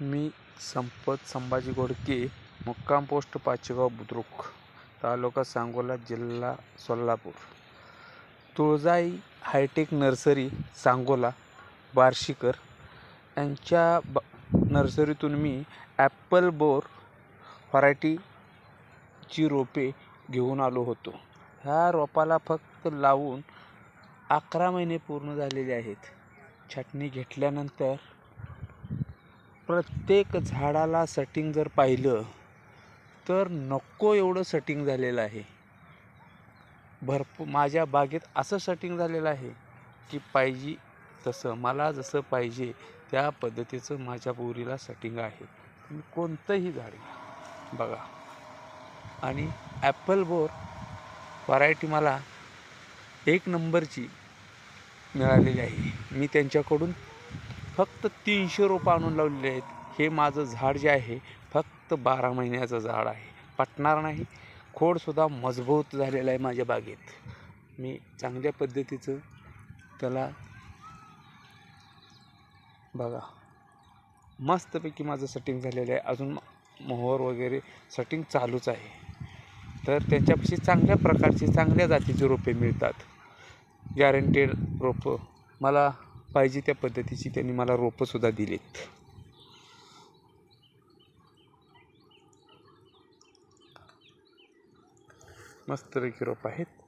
मी संपत संभाजी गोडके मुक्काम पोस्ट पाचेगाव बुद्रुक तालुका सांगोला जिल्हा सोलापूर. तुळजाई हायटेक नर्सरी सांगोला बार्शीकर यांच्या ब नर्सरीतून मी ॲपल बोर व्हरायटीची रोपे घेऊन आलो होतो. ह्या रोपाला फक्त लावून अकरा महिने पूर्ण झालेले आहेत. छाटणी घेतल्यानंतर प्रत्येक झाडाला सटिंग जर पाहिलं तर नको एवढं सटिंग झालेलं आहे. भरपूर माझ्या बागेत असं सटिंग झालेलं आहे की पाहिजे तसं मला जसं पाहिजे त्या पद्धतीचं माझ्या बोरीला सटिंग आहे. तुम्ही कोणतंही झाड बघा. आणि ॲपल बोर व्हरायटी मला एक नंबरची मिळालेली आहे. मी त्यांच्याकडून फक्त तीनशे रोपं आणून लावलेले आहेत. हे माझं झाड जे आहे फक्त बारा महिन्याचं झाड आहे. पटणार नाही. खोडसुद्धा मजबूत झालेला आहे माझ्या बागेत. मी चांगल्या पद्धतीचं त्याला बघा. मस्तपैकी माझं सेटिंग झालेलं आहे. अजून मोहर वगैरे सेटिंग चालूच आहे. तर त्यांच्यापाशी चांगल्या प्रकारची चांगल्या जातीची रोपे मिळतात. गॅरंटेड रोपं. मला पाहिजे त्या पद्धतीची त्यांनी मला रोपंसुद्धा दिलीत. मस्तपैकी रोप आहेत.